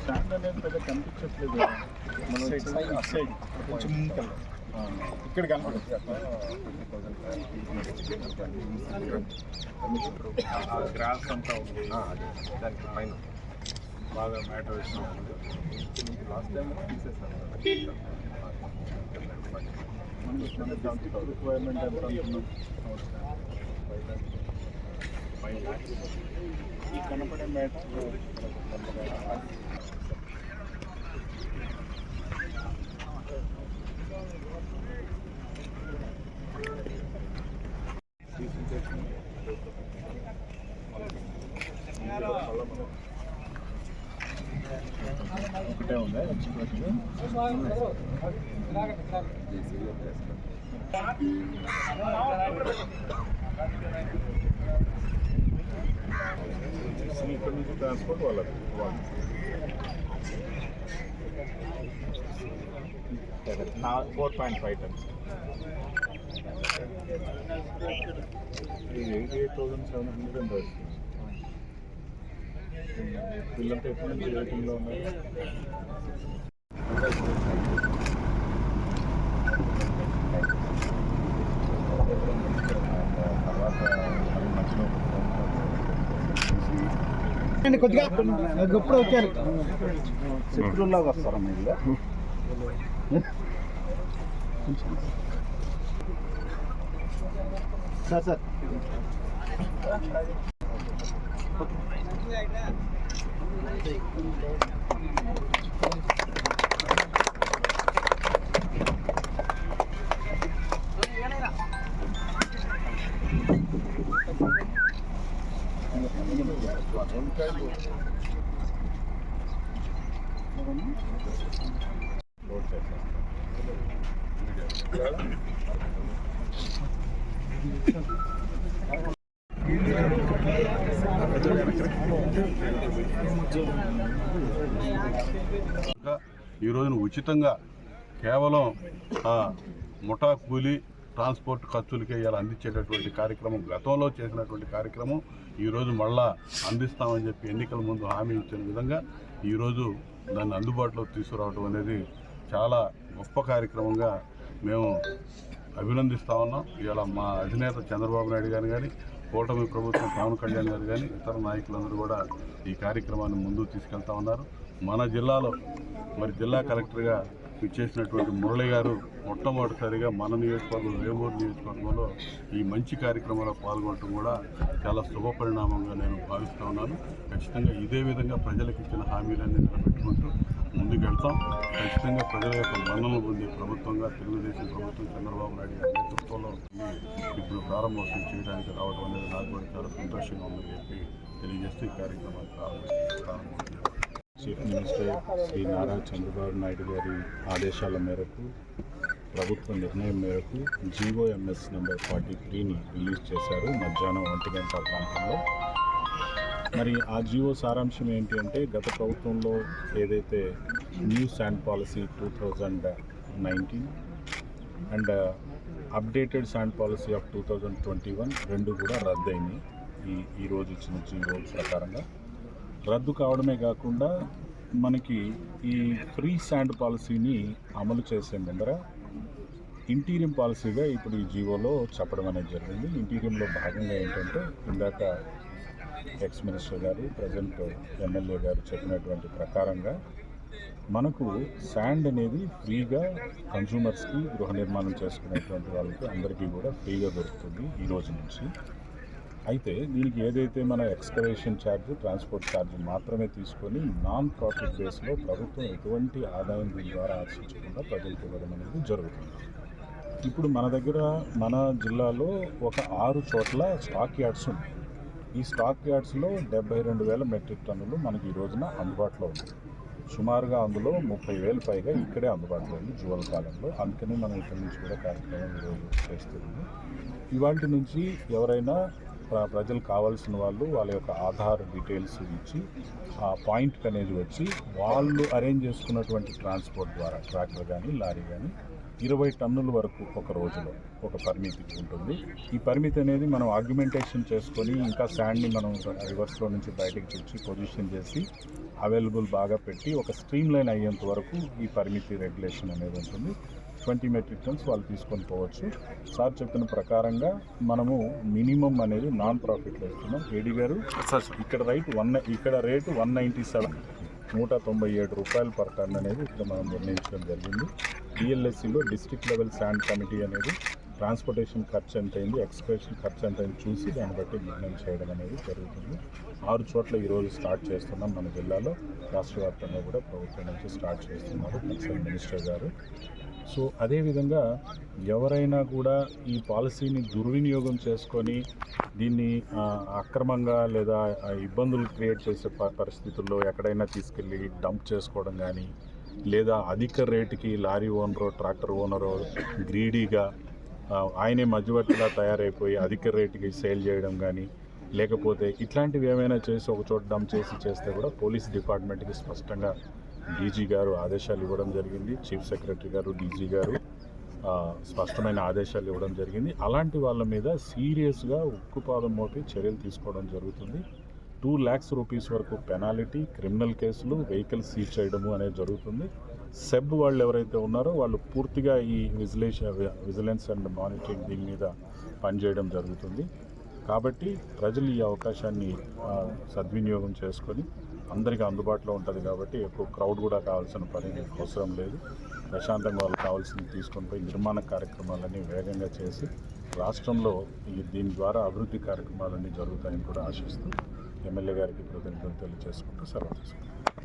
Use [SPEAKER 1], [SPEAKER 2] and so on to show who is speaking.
[SPEAKER 1] Stand అనేది పెద్ద కనిపించట్లేదు. మనం సైడ్ సైడ్ కొంచెం ముందుకెళ్ళాం. ఇక్కడ కనపడుతుంది. గ్రాస్ అంతా ఉంది.
[SPEAKER 2] దానికి పైన.
[SPEAKER 1] బాగా మ్యాటర్ వేసిన
[SPEAKER 2] లాస్ట్ టైం తీసేసాను.
[SPEAKER 1] రిక్వైర్మెంట్ ఎంత ఈ కనపడే మ్యాటర్ ఒకటే ఉందా ఇక్కడ నుంచి ట్రాన్స్పోర్ట్ వాళ్ళకి నా four point five tons. Eighty eight thousand seven hundred and పిల్లలకి ఎప్పటి నుంచి రేటింగ్లో ఉన్నాయి
[SPEAKER 3] కొద్దిగా ఎప్పుడు వచ్చారు?
[SPEAKER 1] శత్రువులాగా వస్తారమ్మా ఇలా
[SPEAKER 3] సార్ సార్.
[SPEAKER 1] లోడ్
[SPEAKER 4] ఈ రోజున ఉచితంగా కేవలం ఆ, ముఠా కూలీ ట్రాన్స్పోర్ట్ ఖర్చులకే ఇలా అందించేటటువంటి కార్యక్రమం గతంలో చేసినటువంటి కార్యక్రమం ఈరోజు మళ్ళా అందిస్తామని చెప్పి ఎన్నికల ముందు హామీ ఇచ్చిన విధంగా ఈరోజు దాన్ని అందుబాటులో తీసుకురావడం అనేది చాలా గొప్ప కార్యక్రమంగా మేము అభినందిస్తా ఉన్నాం. ఇవాళ మా అధినేత చంద్రబాబు నాయుడు గారు కానీ కూటమి ప్రభుత్వం పవన్ కళ్యాణ్ గారు కానీ ఇతర నాయకులందరూ కూడా ఈ కార్యక్రమాన్ని ముందుకు తీసుకెళ్తా ఉన్నారు. మన జిల్లాలో మరి జిల్లా కలెక్టర్గా ఇచ్చేసినటువంటి మురళి గారు మొట్టమొదటిసారిగా మన నియోజకవర్గం వేమూరు నియోజకవర్గంలో ఈ మంచి కార్యక్రమంలో పాల్గొనడం కూడా చాలా శుభ పరిణామంగా నేను భావిస్తూ ఉన్నాను. ఖచ్చితంగా ఇదే విధంగా ప్రజలకు ఇచ్చిన హామీలన్నీ నిలబెట్టుకుంటూ ముందుకు వెళ్తాం ఖచ్చితంగా ప్రజల యొక్క మన్నలు పొందే ప్రభుత్వంగా తెలుగుదేశం ప్రభుత్వం చంద్రబాబు నాయుడు గారి నేతృత్వంలో ఇప్పుడు ప్రారంభోత్సవం చేయడానికి రావడం అనేది నాకు కూడా చాలా సంతోషంగా ఉందని చెప్పి తెలియజేస్తూ ఈ కార్యక్రమాన్ని ప్రారంభ
[SPEAKER 1] చీఫ్ మినిస్టర్ శ్రీ నారా చంద్రబాబు నాయుడు గారి ఆదేశాల మేరకు ప్రభుత్వ నిర్ణయం మేరకు G O M S number forty త్రీని రిలీజ్ చేశారు మధ్యాహ్నం ఒంటి గంట ప్రాంతంలో. మరి ఆ జీవో సారాంశం ఏంటి అంటే గత ప్రభుత్వంలో ఏదైతే new sand policy two thousand nineteen and updated sand policy of two thousand twenty one రెండు కూడా రద్దయింది ఈ ఈరోజు ఇచ్చిన జీవో ప్రకారంగా. రద్దు కావడమే కాకుండా మనకి ఈ ఫ్రీ శాండ్ పాలసీని అమలు చేసే ముందర ఇంటీరియం పాలసీగా ఇప్పుడు ఈ జీవోలో చెప్పడం అనేది జరిగింది. ఇంటీరియంలో భాగంగా ఏంటంటే ఇందాక ఎక్స్ మినిస్టర్ గారు ప్రజెంట్ ఎమ్మెల్యే గారు చెప్పినటువంటి ప్రకారంగా మనకు శాండ్ అనేది ఫ్రీగా కన్జ్యూమర్స్కి గృహ నిర్మాణం చేసుకునేటువంటి వాళ్ళకి అందరికీ కూడా ఫ్రీగా దొరుకుతుంది ఈ రోజు నుంచి. అయితే దీనికి ఏదైతే మన ఎక్స్కవేషన్ ఛార్జ్ ట్రాన్స్పోర్ట్ ఛార్జ్ మాత్రమే తీసుకొని నాన్ ప్రాఫిట్ బేస్లో ప్రభుత్వం ఎటువంటి ఆదాయం దీని ద్వారా ఆశించకుండా ప్రజలకు ఇవ్వడం అనేది జరుగుతుంది. ఇప్పుడు మన దగ్గర మన జిల్లాలో ఒక ఆరు చోట్ల స్టాక్ యార్డ్స్ ఉన్నాయి. ఈ స్టాక్ యార్డ్స్లో డెబ్బై రెండు వేల మెట్రిక్ టన్నులు మనకి ఈ రోజున అందుబాటులో ఉంది సుమారుగా అందులో ముప్పై వేలు పైగా ఇక్కడే అందుబాటులో ఉంది జువల్ కాలంలో. అందుకని మనం ఇక్కడి నుంచి కూడా కార్యక్రమం ఈరోజు చేస్తుంది ఇవాటి నుంచి ఎవరైనా ప్రజలు కావాల్సిన వాళ్ళు వాళ్ళ యొక్క ఆధార్ డీటెయిల్స్ ఇచ్చి ఆ పాయింట్కి అనేది వచ్చి వాళ్ళు అరేంజ్ చేసుకున్నటువంటి ట్రాన్స్పోర్ట్ ద్వారా ట్రాక్టర్ కానీ లారీ కానీ ఇరవై టన్నుల వరకు ఒక రోజులో ఒక పరిమితి ఉంటుంది. ఈ పరిమితి అనేది మనం ఆర్గ్యుమెంటేషన్ చేసుకొని ఇంకా శాండ్ని మనం రివర్స్లో నుంచి బయటకు తెచ్చి పొజిషన్ చేసి అవైలబుల్ బాగా పెట్టి ఒక స్ట్రీమ్ లైన్ అయ్యేంత వరకు ఈ పరిమితి రెగ్యులేషన్ అనేది ఉంటుంది. ట్వంటీ మెట్రిక్ టన్స్ వాళ్ళు తీసుకొని పోవచ్చు. సార్ చెప్పిన ప్రకారంగా మనము మినిమం అనేది నాన్ ప్రాఫిట్లో ఇస్తున్నాం. ఏడి గారు ఇక్కడ రైట్ వన్ ఇక్కడ రేటు వన్ నైంటీ సెవెన్. నూట తొంభై ఏడు రూపాయలు పర్ టన్ అనేది ఇక్కడ మనం నిర్ణయించడం జరిగింది. డిఎల్ఎస్సిలో డిస్ట్రిక్ట్ లెవెల్ శాండ్ కమిటీ అనేది ట్రాన్స్పోర్టేషన్ ఖర్చు ఎంత అయింది ఎక్స్ప్రెషన్ ఖర్చు ఎంత అయింది చూసి దాన్ని బట్టి నిర్ణయం చేయడం అనేది జరుగుతుంది. ఆరు చోట్ల ఈరోజు స్టార్ట్ చేస్తున్నాం మన జిల్లాలో. రాష్ట్ర వ్యాప్తంగా కూడా ప్రభుత్వం నుంచి స్టార్ట్ చేస్తున్నారు. కన్సర్న్ మినిస్టర్ గారు. సో అదేవిధంగా ఎవరైనా కూడా ఈ పాలసీని దుర్వినియోగం చేసుకొని దీన్ని అక్రమంగా లేదా ఇబ్బందులు క్రియేట్ చేసే పరిస్థితుల్లో ఎక్కడైనా తీసుకెళ్ళి డంప్ చేసుకోవడం కానీ లేదా అధిక రేటుకి లారీ ఓనరు ట్రాక్టర్ ఓనరో గ్రీడీగా ఆయనే మధ్యవర్తిగా తయారైపోయి అధిక రేటుకి సేల్ చేయడం కానీ లేకపోతే ఇట్లాంటివి ఏమైనా చేసి ఒక చోట డంప్ చేసి చేస్తే కూడా పోలీస్ డిపార్ట్మెంట్కి స్పష్టంగా డీజీ గారు ఆదేశాలు ఇవ్వడం జరిగింది. చీఫ్ సెక్రటరీ గారు డీజీ గారు స్పష్టమైన ఆదేశాలు ఇవ్వడం జరిగింది. అలాంటి వాళ్ళ మీద సీరియస్గా ఉక్కుపాదం మోపి చర్యలు తీసుకోవడం జరుగుతుంది. టూ ల్యాక్స్ రూపీస్ వరకు పెనాలిటీ క్రిమినల్ కేసులు వెహికల్ సీజ్ చేయడము అనేది జరుగుతుంది. సెబ్ వాళ్ళు ఎవరైతే ఉన్నారో వాళ్ళు పూర్తిగా ఈ విజిలేషన్ విజిలెన్స్ అండ్ మానిటరింగ్ దీని మీద పనిచేయడం జరుగుతుంది. కాబట్టి ప్రజలు ఈ అవకాశాన్ని సద్వినియోగం చేసుకొని అందరికీ అందుబాటులో ఉంటుంది కాబట్టి ఎక్కువ క్రౌడ్ కూడా కావాల్సిన పని అవసరం లేదు. ప్రశాంతంగా వాళ్ళు కావాల్సింది తీసుకొని పోయి నిర్మాణ కార్యక్రమాలన్నీ వేగంగా చేసి రాష్ట్రంలో ఈ దీని ద్వారా అభివృద్ధి కార్యక్రమాలన్నీ జరుగుతాయని కూడా ఆశిస్తూ ఎమ్మెల్యే గారికి కృతజ్ఞతలు తెలియజేసుకుంటూ సెలవు తీసుకుంటాం